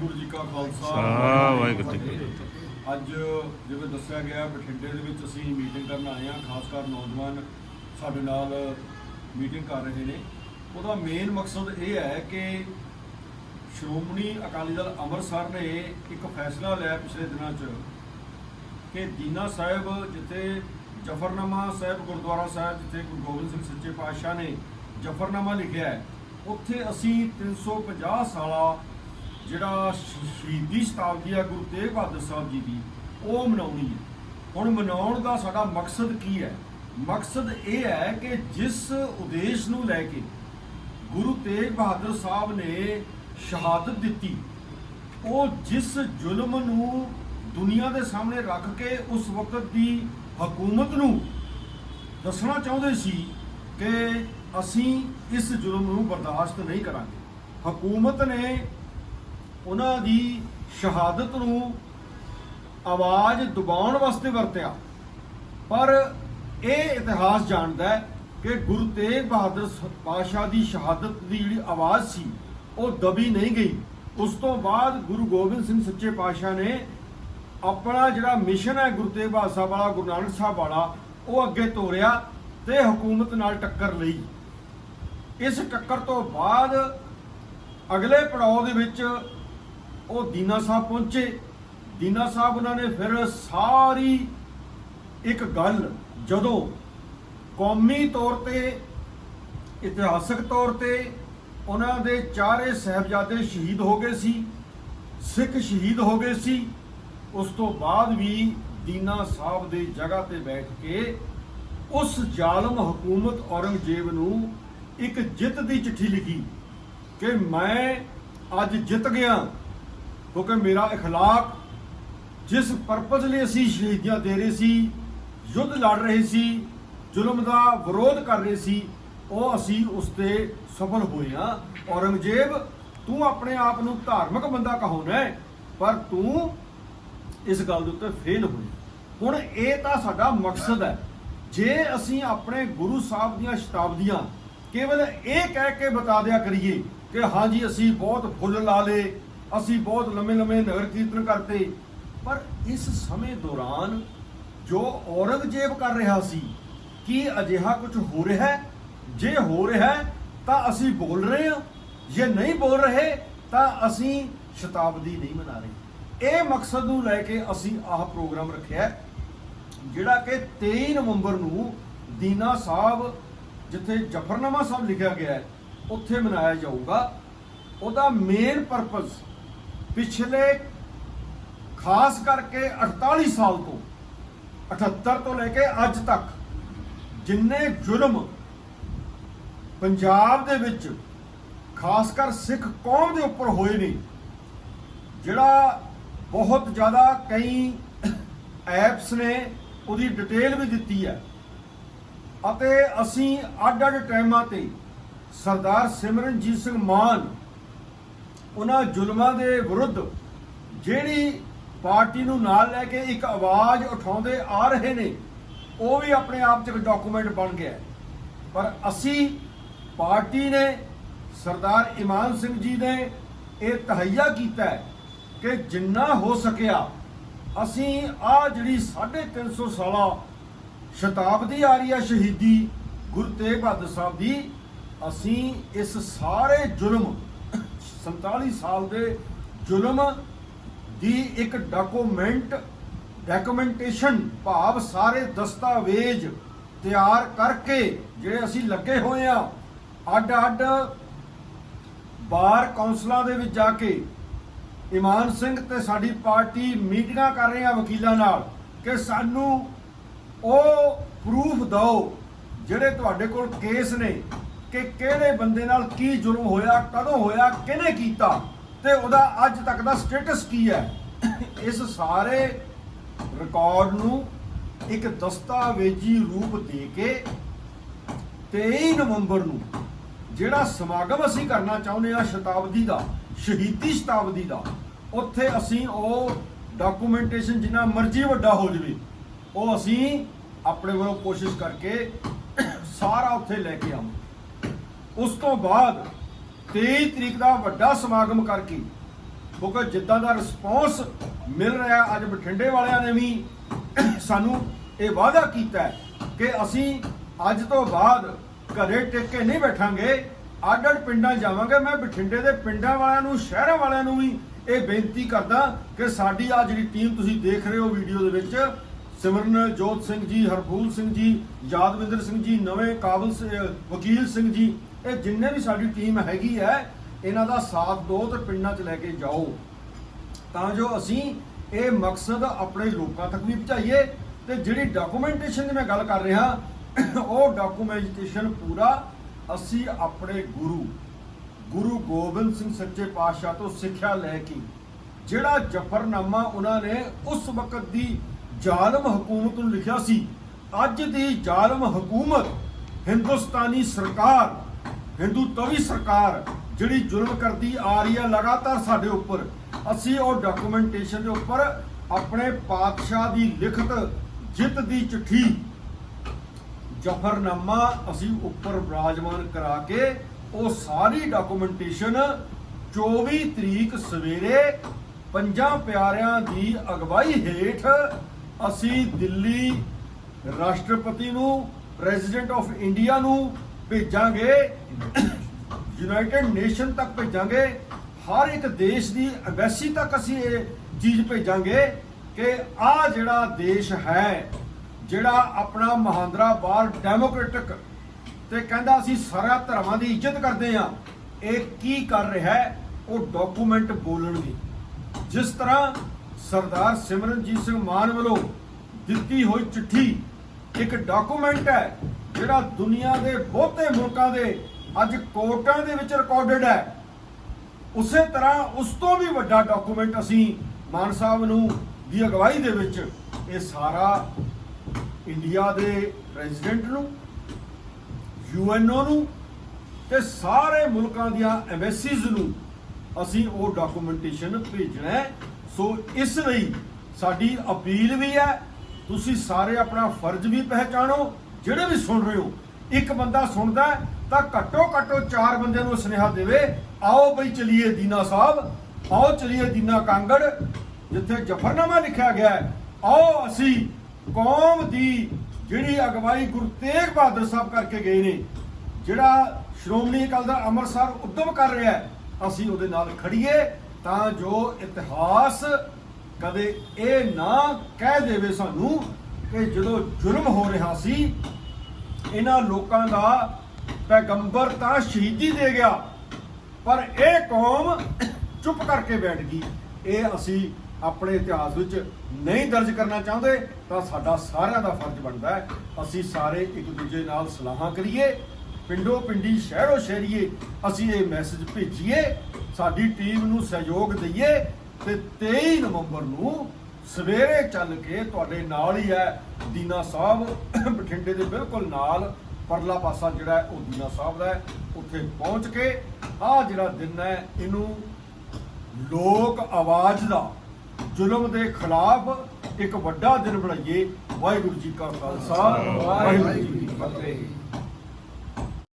ਵਾਹਿਗੁਰੂ ਜੀ ਕਾ ਖਾਲਸਾ ਵਾਹਿਗੁਰੂ ਜੀ ਕੀ ਫਤਿਹ। ਅੱਜ ਜਿਵੇਂ ਦੱਸਿਆ ਗਿਆ ਬਠਿੰਡੇ ਦੇ ਵਿੱਚ ਅਸੀਂ ਮੀਟਿੰਗ ਕਰਨ ਆਏ ਹਾਂ ਖਾਸ ਕਰ ਨੌਜਵਾਨ ਸਾਡੇ ਨਾਲ ਮੀਟਿੰਗ ਕਰ ਰਹੇ ਨੇ ਉਹਦਾ ਮੇਨ ਮਕਸਦ ਇਹ ਹੈ ਕਿ ਸ਼੍ਰੋਮਣੀ ਅਕਾਲੀ ਦਲ ਅੰਮ੍ਰਿਤਸਰ ਨੇ ਇੱਕ ਫੈਸਲਾ ਲਿਆ ਪਿਛਲੇ ਦਿਨਾਂ 'ਚ ਕਿ ਦੀਨਾ ਸਾਹਿਬ ਜਿੱਥੇ ਜਫਰਨਾਮਾ ਸਾਹਿਬ ਗੁਰਦੁਆਰਾ ਸਾਹਿਬ ਜਿੱਥੇ ਗੁਰੂ ਗੋਬਿੰਦ ਸਿੰਘ ਸੱਚੇ ਪਾਤਸ਼ਾਹ ਨੇ ਜਫਰਨਾਮਾ ਲਿਖਿਆ ਹੈ ਉੱਥੇ ਅਸੀਂ 350 ਸਾਲਾ ਜਿਹੜਾ ਸ਼ਹੀਦੀ ਸ਼ਤਾਬਦੀ ਆ ਗੁਰੂ ਤੇਗ ਬਹਾਦਰ ਸਾਹਿਬ ਜੀ ਦੀ, ਉਹ ਮਨਾਉਣੀ ਹੈ। ਹੁਣ ਮਨਾਉਣ ਦਾ ਸਾਡਾ ਮਕਸਦ ਕੀ ਹੈ? ਮਕਸਦ ਇਹ ਹੈ ਕਿ ਜਿਸ ਉਦੇਸ਼ ਨੂੰ ਲੈ ਕੇ ਗੁਰੂ ਤੇਗ ਬਹਾਦਰ ਸਾਹਿਬ ਨੇ ਸ਼ਹਾਦਤ ਦਿੱਤੀ, ਉਹ ਜਿਸ ਜ਼ੁਲਮ ਨੂੰ ਦੁਨੀਆ ਦੇ ਸਾਹਮਣੇ ਰੱਖ ਕੇ ਉਸ ਵਕਤ ਦੀ ਹਕੂਮਤ ਨੂੰ ਦੱਸਣਾ ਚਾਹੁੰਦੇ ਸੀ ਕਿ ਅਸੀਂ ਇਸ ਜ਼ੁਲਮ ਨੂੰ ਬਰਦਾਸ਼ਤ ਨਹੀਂ ਕਰਾਂਗੇ। ਹਕੂਮਤ ਨੇ ਉਹਨਾਂ ਦੀ ਸ਼ਹਾਦਤ ਨੂੰ ਆਵਾਜ਼ ਦਬਾਉਣ ਵਾਸਤੇ ਵਰਤਿਆ। ਪਰ ਇਹ ਇਤਿਹਾਸ ਜਾਣਦਾ ਹੈ ਕਿ ਗੁਰੂ ਤੇਗ ਬਹਾਦਰ ਸ- ਪਾਤਸ਼ਾਹ ਦੀ ਸ਼ਹਾਦਤ ਦੀ ਜਿਹੜੀ ਆਵਾਜ਼ ਸੀ, ਉਹ ਦਬੀ ਨਹੀਂ ਗਈ। ਉਸ ਤੋਂ ਬਾਅਦ ਗੁਰੂ ਗੋਬਿੰਦ ਸਿੰਘ ਸੱਚੇ ਪਾਤਸ਼ਾਹ ਨੇ ਆਪਣਾ ਜਿਹੜਾ ਮਿਸ਼ਨ ਹੈ ਗੁਰੂ ਤੇਗ ਬਹਾਦਰ ਸਾਹਿਬ ਵਾਲਾ, ਗੁਰੂ ਨਾਨਕ ਸਾਹਿਬ ਵਾਲਾ, ਉਹ ਅੱਗੇ ਤੋਰਿਆ ਤੇ ਹਕੂਮਤ ਨਾਲ ਟੱਕਰ ਲਈ। ਇਸ ਟੱਕਰ ਤੋਂ ਬਾਅਦ ਅਗਲੇ ਪੜਾਅ ਦੇ ਵਿੱਚ ਉਹ ਦੀਨਾ ਸਾਹਿਬ ਪਹੁੰਚੇ। ਦੀਨਾ ਸਾਹਿਬ ਉਹਨਾਂ ਨੇ ਫਿਰ ਸਾਰੀ ਇੱਕ ਗੱਲ ਜਦੋਂ ਕੌਮੀ ਤੌਰ ਤੇ, ਇਤਿਹਾਸਕ ਤੌਰ ਤੇ ਉਹਨਾਂ ਦੇ ਚਾਰੇ ਸਹਿਬਜ਼ਾਦੇ ਸ਼ਹੀਦ ਹੋ ਗਏ ਸੀ, ਸਿੱਖ ਸ਼ਹੀਦ ਹੋ ਗਏ ਸੀ, ਉਸ ਤੋਂ ਬਾਅਦ ਵੀ ਦੀਨਾ ਸਾਹਿਬ ਦੇ ਜਗ੍ਹਾ ਤੇ ਬੈਠ ਕੇ ਉਸ ਜ਼ਾਲਮ ਹਕੂਮਤ ਔਰੰਗਜ਼ੇਬ ਨੂੰ ਇੱਕ ਜਿੱਤ ਦੀ ਚਿੱਠੀ ਲਿਖੀ ਕਿ ਮੈਂ ਅੱਜ ਜਿੱਤ ਗਿਆ। ਕਿਉਂਕਿ ਮੇਰਾ اخلاق ਜਿਸ ਪਰਪਸ ਲਈ ਅਸੀਂ ਸ਼ਹੀਦੀਆਂ ਦੇ ਰਹੇ ਸੀ ਯੁੱਧ ਲੜ ਰਹੇ ਸੀ ਜ਼ੁਲਮ ਦਾ ਵਿਰੋਧ ਕਰ ਰਹੇ ਸੀ ਉਹ ਅਸੀਂ ਉਸ ਤੇ ਸਫਲ ਹੋਏ ਹਾਂ ਔਰੰਗਜ਼ੇਬ ਤੂੰ ਆਪਣੇ ਆਪ ਨੂੰ ਧਾਰਮਿਕ ਬੰਦਾ ਕਹਾਉਣਾ ਹੈ, ਪਰ ਤੂੰ ਇਸ ਗੱਲ ਦੇ ਉੱਤੇ ਫੇਲ ਹੋਈ ਹੁਣ ਇਹ ਤਾਂ ਸਾਡਾ ਮਕਸਦ ਹੈ ਜੇ ਅਸੀਂ ਆਪਣੇ ਗੁਰੂ ਸਾਹਿਬ ਦੀਆਂ ਸ਼ਤਾਬਦੀਆਂ ਕੇਵਲ ਇਹ ਕਹਿ ਕੇ ਬਤਾ ਦਿਆ ਕਰੀਏ ਕਿ ਹਾਂਜੀ ਅਸੀਂ ਬਹੁਤ ਫੁੱਲ ਲਾ ਲਏ ਅਸੀਂ ਬਹੁਤ ਲੰਮੇ ਲੰਮੇ ਨਗਰ ਕੀਰਤਨ ਕਰਤੇ, ਪਰ ਇਸ ਸਮੇਂ ਦੌਰਾਨ ਜੋ ਔਰੰਗਜ਼ੇਬ ਕਰ ਰਿਹਾ ਸੀ, ਕੀ ਅਜਿਹਾ ਕੁਝ ਹੋ ਰਿਹਾ ਹੈ? ਜੇ ਹੋ ਰਿਹਾ ਹੈ, ਤਾਂ ਅਸੀਂ ਬੋਲ ਰਹੇ ਹਾਂ, ਜੇ ਨਹੀਂ ਬੋਲ ਰਹੇ, ਤਾਂ ਅਸੀਂ ਸ਼ਤਾਬਦੀ ਨਹੀਂ ਮਨਾ ਰਹੇ। ਇਹ ਮਕਸਦ ਨੂੰ ਲੈ ਕੇ ਅਸੀਂ ਆਹ ਪ੍ਰੋਗਰਾਮ ਰੱਖਿਆ ਜਿਹੜਾ ਕਿ 23 ਨਵੰਬਰ ਨੂੰ ਦੀਨਾ ਸਾਹਿਬ, ਜਿੱਥੇ ਜਫਰਨਾਮਾ ਸਾਹਿਬ ਲਿਖਿਆ ਗਿਆ ਹੈ, ਉੱਥੇ ਮਨਾਇਆ ਜਾਊਗਾ। ਉਹਦਾ ਮੇਨ ਪਰਪਸ ਪਿਛਲੇ ਖਾਸ ਕਰਕੇ 48 ਸਾਲ ਤੋਂ 78 ਤੋਂ ਲੈ ਕੇ ਅੱਜ ਤੱਕ ਜਿੰਨੇ ਜ਼ੁਲਮ ਪੰਜਾਬ ਦੇ ਵਿੱਚ ਖਾਸ ਕਰ ਸਿੱਖ ਕੌਮ ਦੇ ਉੱਪਰ ਹੋਏ ਨੇ, ਜਿਹੜਾ ਬਹੁਤ ਜ਼ਿਆਦਾ ਕਈ ਐਪਸ ਨੇ, ਉਹਦੀ ਡਿਟੇਲ ਵੀ ਦਿੱਤੀ ਹੈ। ਅਤੇ ਅਸੀਂ ਅੱਡ-ਅੱਡ ਟਾਈਮਾਂ ਤੇ ਸਰਦਾਰ ਸਿਮਰਨਜੀਤ ਸਿੰਘ ਮਾਨ ਉਹਨਾਂ ਜ਼ੁਲਮਾਂ ਦੇ ਵਿਰੁੱਧ ਜਿਹੜੀ ਪਾਰਟੀ ਨੂੰ ਨਾਲ ਲੈ ਕੇ ਇੱਕ ਆਵਾਜ਼ ਉਠਾਉਂਦੇ ਆ ਰਹੇ ਨੇ, ਉਹ ਵੀ ਆਪਣੇ ਆਪ 'ਚ ਇੱਕ ਡਾਕੂਮੈਂਟ ਬਣ ਗਿਆ ਪਰ ਅਸੀਂ ਪਾਰਟੀ ਨੇ ਸਰਦਾਰ ਇਮਾਨ ਸਿੰਘ ਜੀ ਨੇ ਇਹ ਤਹਈਆ ਕੀਤਾ ਕਿ ਜਿੰਨਾ ਹੋ ਸਕਿਆ ਅਸੀਂ ਆ ਜਿਹੜੀ 350 ਸਾਲਾ ਸ਼ਤਾਬਦੀ ਆ ਰਹੀ ਹੈ ਸ਼ਹੀਦੀ ਗੁਰੂ ਤੇਗ ਬਹਾਦਰ ਸਾਹਿਬ ਦੀ, ਅਸੀਂ ਇਸ ਸਾਰੇ ਜ਼ੁਲਮ 47 ਸਾਲ ਦੇ ਜ਼ੁਲਮ ਦੀ ਇੱਕ ਡਾਕੂਮੈਂਟ ਡਾਕੂਮੈਂਟੇਸ਼ਨ ਭਾਵ ਸਾਰੇ ਦਸਤਾਵੇਜ਼ ਤਿਆਰ ਕਰਕੇ ਜਿਹੜੇ ਅਸੀਂ ਲੱਗੇ ਹੋਏ ਆ ਅੱਡ ਅੱਡ ਬਾਰ ਕੌਂਸਲਾਂ ਦੇ ਵਿੱਚ ਜਾ ਕੇ ਇਮਾਨ ਸਿੰਘ ਤੇ ਸਾਡੀ ਪਾਰਟੀ ਮੀਟਿੰਗਾਂ ਕਰ ਰਹੇ ਆ ਵਕੀਲਾਂ ਨਾਲ ਕਿ ਸਾਨੂੰ ਉਹ ਪ੍ਰੂਫ ਦਿਓ ਜਿਹੜੇ ਤੁਹਾਡੇ ਕੋਲ ਕੇਸ ਨੇ ਕਿ ਕਿਹੜੇ ਬੰਦੇ ਨਾਲ ਕੀ ਜ਼ੁਲਮ ਹੋਇਆ, ਕਦੋਂ ਹੋਇਆ, ਕਿਹਨੇ ਕੀਤਾ ਤੇ ਉਹਦਾ ਅੱਜ ਤੱਕ ਦਾ ਸਟੇਟਸ ਕੀ ਹੈ? ਇਸ ਸਾਰੇ ਰਿਕਾਰਡ ਨੂੰ ਇੱਕ ਦਸਤਾਵੇਜ਼ੀ ਰੂਪ ਦੇ ਕੇ 23 ਨਵੰਬਰ ਨੂੰ ਜਿਹੜਾ ਸਮਾਗਮ ਅਸੀਂ ਕਰਨਾ ਚਾਹੁੰਦੇ ਆ ਸ਼ਤਾਬਦੀ ਦਾ, ਸ਼ਹੀਦੀ ਸ਼ਤਾਬਦੀ ਦਾ, ਉੱਥੇ ਅਸੀਂ ਉਹ ਡਾਕੂਮੈਂਟੇਸ਼ਨ ਜਿੰਨਾ ਮਰਜ਼ੀ ਵੱਡਾ ਹੋ ਜਵੇ, ਉਹ ਅਸੀਂ ਆਪਣੇ ਵੱਲੋਂ ਕੋਸ਼ਿਸ਼ ਕਰਕੇ ਸਾਰਾ ਉੱਥੇ ਲੈ ਕੇ ਆਵਾਂਗੇ। ਉਸ ਤੋਂ ਬਾਅਦ 23 ਤਰੀਕ ਦਾ ਵੱਡਾ ਸਮਾਗਮ ਕਰਕੇ ਕਿਉਂਕਿ ਜਿੱਦਾਂ ਦਾ ਰਿਸਪੌਂਸ ਮਿਲ ਰਿਹਾ ਅੱਜ ਬਠਿੰਡੇ ਵਾਲਿਆਂ ਨੇ ਵੀ, ਸਾਨੂੰ ਇਹ ਵਾਅਦਾ ਕੀਤਾ ਕਿ ਅਸੀਂ ਅੱਜ ਤੋਂ ਬਾਅਦ ਘਰੇ ਟਿਕ ਕੇ ਨਹੀਂ ਬੈਠਾਂਗੇ ਅੱਡ ਅੱਡ ਪਿੰਡਾਂ ਜਾਵਾਂਗੇ। ਮੈਂ ਬਠਿੰਡੇ ਦੇ ਪਿੰਡਾਂ ਵਾਲਿਆਂ ਨੂੰ, ਸ਼ਹਿਰਾਂ ਵਾਲਿਆਂ ਨੂੰ ਵੀ ਇਹ ਬੇਨਤੀ ਕਰਦਾ ਕਿ ਸਾਡੀ ਆ ਜਿਹੜੀ ਟੀਮ ਤੁਸੀਂ ਦੇਖ ਰਹੇ ਹੋ ਵੀਡੀਓ ਦੇ ਵਿੱਚ, ਸਿਮਰਨ, ਜੋਤ ਸਿੰਘ ਜੀ, ਹਰਫੂਲ ਸਿੰਘ ਜੀ, ਯਾਦਵਿੰਦਰ ਸਿੰਘ ਜੀ, ਨਵੇਂ ਕਾਬਲ ਵਕੀਲ ਸਿੰਘ ਜੀ ਇਹ ਜਿੰਨੇ ਵੀ ਸਾਡੀ ਟੀਮ ਹੈਗੀ ਹੈ, ਇਹਨਾਂ ਦਾ ਸਾਥ ਦਿਓ ਤੇ ਪਿੰਡਾਂ 'ਚ ਲੈ ਕੇ ਜਾਓ। ਤਾਂ ਜੋ ਅਸੀਂ ਇਹ ਮਕਸਦ ਆਪਣੇ ਲੋਕਾਂ ਤੱਕ ਵੀ ਪਹੁੰਚਾਈਏ ਤੇ ਜਿਹੜੀ ਡਾਕੂਮੈਂਟੇਸ਼ਨ ਦੀ ਮੈਂ ਗੱਲ ਕਰ ਰਿਹਾ, ਉਹ ਡਾਕੂਮੈਂਟੇਸ਼ਨ ਪੂਰਾ ਅਸੀਂ ਆਪਣੇ ਗੁਰੂ ਗੁਰੂ ਗੋਬਿੰਦ ਸਿੰਘ ਸੱਚੇ ਪਾਤਸ਼ਾਹ ਤੋਂ ਸਿੱਖਿਆ ਲੈ ਕੇ, ਜਿਹੜਾ ਜਫਰਨਾਮਾ ਉਹਨਾਂ ਨੇ ਉਸ ਵਕਤ ਦੀ ਜ਼ਾਲਮ ਹਕੂਮਤ ਨੂੰ ਲਿਖਿਆ ਸੀ, ਅੱਜ ਦੀ ਜ਼ਾਲਮ ਹਕੂਮਤ ਹਿੰਦੁਸਤਾਨੀ ਸਰਕਾਰ ਹਿੰਦੂ ਤਵੀ ਸਰਕਾਰ ਜਿਹੜੀ ਜ਼ੁਲਮ ਕਰਦੀ ਆ ਰਹੀ ਹੈ ਲਗਾਤਾਰ ਸਾਡੇ ਉੱਪਰ, ਅਸੀਂ ਉਹ ਡਾਕੂਮੈਂਟੇਸ਼ਨ ਦੇ ਉੱਪਰ ਆਪਣੇ ਪਾਤਸ਼ਾਹ ਦੀ ਲਿਖਤ, ਜਿੱਤ ਦੀ ਚਿੱਠੀ, ਜਫਰਨਾਮਾ ਅਸੀਂ ਉੱਪਰ ਵਿਰਾਜਮਾਨ ਕਰਾ ਕੇ ਉਹ ਸਾਰੀ ਡਾਕੂਮੈਂਟੇਸ਼ਨ 24 ਤਰੀਕ ਸਵੇਰੇ ਪੰਜਾਂ ਪਿਆਰਿਆਂ ਦੀ ਅਗਵਾਈ ਹੇਠ ਅਸੀਂ ਦਿੱਲੀ ਰਾਸ਼ਟਰਪਤੀ ਨੂੰ ਪ੍ਰੈਜ਼ੀਡੈਂਟ ਆਫ ਇੰਡੀਆ ਨੂੰ ਭੇਜਾਂਗੇ। ਯੂਨਾਈਟਿਡ ਨੇਸ਼ਨ ਤੱਕ ਭੇਜਾਂਗੇ। ਹਰ ਇੱਕ ਦੇਸ਼ ਦੀ ਐਮਬੈਸੀ ਤੱਕ ਅਸੀਂ ਇਹ ਚੀਜ਼ ਭੇਜਾਂਗੇ ਕਿ ਆ ਜਿਹੜਾ ਦੇਸ਼ ਹੈ, ਜਿਹੜਾ ਆਪਣਾ ਮਹਾਂਦਰਾ ਬਾਰ ਡੈਮੋਕ੍ਰੈਟਿਕ ਤੇ ਕਹਿੰਦਾ ਅਸੀਂ ਸਾਰਾ ਧਰਮਾਂ ਦੀ ਇੱਜ਼ਤ ਕਰਦੇ ਆ ਇਹ ਕੀ ਕਰ ਰਿਹਾ ਹੈ? ਉਹ ਡਾਕੂਮੈਂਟ ਬੋਲਣਗੇ ਜਿਸ ਤਰ੍ਹਾਂ ਸਰਦਾਰ ਸਿਮਰਨਜੀਤ ਸਿੰਘ ਮਾਨ ਵੱਲੋਂ ਦਿੱਤੀ ਹੋਈ ਚਿੱਠੀ ਇੱਕ ਡਾਕੂਮੈਂਟ ਹੈ ਜਿਹੜਾ ਦੁਨੀਆ ਦੇ ਬਹੁਤੇ ਮੁਲਕਾਂ ਦੇ ਅੱਜ ਕੋਰਟਾਂ ਦੇ ਵਿੱਚ ਰਿਕਾਰਡਡ ਹੈ, ਉਸੇ ਤਰ੍ਹਾਂ ਉਸ ਤੋਂ ਵੀ ਵੱਡਾ ਡਾਕੂਮੈਂਟ ਅਸੀਂ ਮਾਨ ਸਾਹਿਬ ਨੂੰ ਦੀ ਅਗਵਾਈ ਦੇ ਵਿੱਚ ਇਹ ਸਾਰਾ ਇੰਡੀਆ ਦੇ ਪ੍ਰੈਜ਼ੀਡੈਂਟ ਨੂੰ ਯੂਐਨਓ ਨੂੰ ਤੇ ਸਾਰੇ ਮੁਲਕਾਂ ਦੀਆਂ ਐਮਬੈਸੀਜ਼ ਨੂੰ ਅਸੀਂ ਉਹ ਡਾਕੂਮੈਂਟੇਸ਼ਨ ਭੇਜਣਾ ਹੈ। ਸੋ ਇਸ ਲਈ ਸਾਡੀ ਅਪੀਲ ਵੀ ਹੈ, ਤੁਸੀਂ ਸਾਰੇ ਆਪਣਾ ਫਰਜ਼ ਵੀ ਪਹਿਚਾਣੋ ਜਿਹੜੇ ਵੀ ਸੁਣ ਰਹੇ ਹੋ, ਇੱਕ ਬੰਦਾ ਸੁਣਦਾ ਤਾਂ ਘੱਟੋ ਘੱਟੋ ਚਾਰ ਬੰਦਿਆਂ ਨੂੰ ਸੁਨੇਹਾ ਦੇਵੇ, ਆਓ ਬਈ ਚਲੀਏ ਦੀਨਾ ਸਾਹਿਬ, ਆਓ ਚਲੀਏ ਦੀਨਾ ਕਾਂਗੜ, ਜਿੱਥੇ ਜਫਰਨਾਮਾ ਲਿਖਿਆ ਗਿਆ ਹੈ, ਆਓ ਅਸੀਂ ਕੌਮ ਦੀ ਜਿਹੜੀ ਅਗਵਾਈ ਗੁਰੂ ਤੇਗ ਬਹਾਦਰ ਸਾਹਿਬ ਕਰਕੇ ਗਏ ਨੇ, ਜਿਹੜਾ ਸ਼੍ਰੋਮਣੀ ਅਕਾਲੀ ਦਲ ਅੰਮ੍ਰਿਤਸਰ ਉਦਮ ਕਰ ਰਿਹਾ ਹੈ, ਅਸੀਂ ਉਹਦੇ ਨਾਲ ਖੜੀਏ ਤਾਂ ਜੋ ਇਤਿਹਾਸ ਕਦੇ ਇਹ ਨਾ ਕਹਿ ਦੇਵੇ ਸਾਨੂੰ ਕਿ ਜਦੋਂ ਜ਼ੁਲਮ ਹੋ ਰਿਹਾ ਸੀ, ਇਹਨਾਂ ਲੋਕਾਂ ਦਾ ਪੈਗੰਬਰ ਤਾਂ ਸ਼ਹੀਦੀ ਦੇ ਗਿਆ, ਪਰ ਇਹ ਕੌਮ ਚੁੱਪ ਕਰਕੇ ਬੈਠ ਗਈ। ਇਹ ਅਸੀਂ ਆਪਣੇ ਇਤਿਹਾਸ ਵਿੱਚ ਨਹੀਂ ਦਰਜ ਕਰਨਾ ਚਾਹੁੰਦੇ, ਤਾਂ ਸਾਡਾ ਸਾਰਿਆਂ ਦਾ ਫਰਜ਼ ਬਣਦਾ ਹੈ, ਅਸੀਂ ਸਾਰੇ ਇੱਕ ਦੂਜੇ ਨਾਲ ਸਲਾਹਾਂ ਕਰੀਏ, ਪਿੰਡੋ ਪਿੰਡੀ, ਸ਼ਹਿਰੋ ਸ਼ਹਿਰੀਏ, ਅਸੀਂ ਇਹ ਮੈਸੇਜ ਭੇਜੀਏ, ਸਾਡੀ ਟੀਮ ਨੂੰ ਸਹਿਯੋਗ ਦਈਏ, ਤੇ 23 ਨਵੰਬਰ ਨੂੰ ਸਵੇਰੇ ਚੱਲ ਕੇ ਤੁਹਾਡੇ ਨਾਲ ਹੀ ਹੈ ਦੀਨਾ ਸਾਹਿਬ। ਬਠਿੰਡੇ ਦੇ ਬਿਲਕੁਲ ਨਾਲ ਪਰਲਾ ਪਾਸਾ ਜਿਹੜਾ ਉਹ ਦੀਨਾ ਸਾਹਿਬ ਦਾ ਉੱਥੇ ਪਹੁੰਚ ਕੇ ਆਹ ਜਿਹੜਾ ਦਿਨ ਹੈ, ਇਹਨੂੰ ਲੋਕ ਆਵਾਜ਼ ਦਾ ਜ਼ੁਲਮ ਦੇ ਖਿਲਾਫ ਇੱਕ ਵੱਡਾ ਦਿਨ ਬਣਾਈਏ। ਵਾਹਿਗੁਰੂ ਜੀ ਕਾ ਖਾਲਸਾ, ਵਾਹਿਗੁਰੂ ਜੀ ਕੀ ਫਤਿਹ।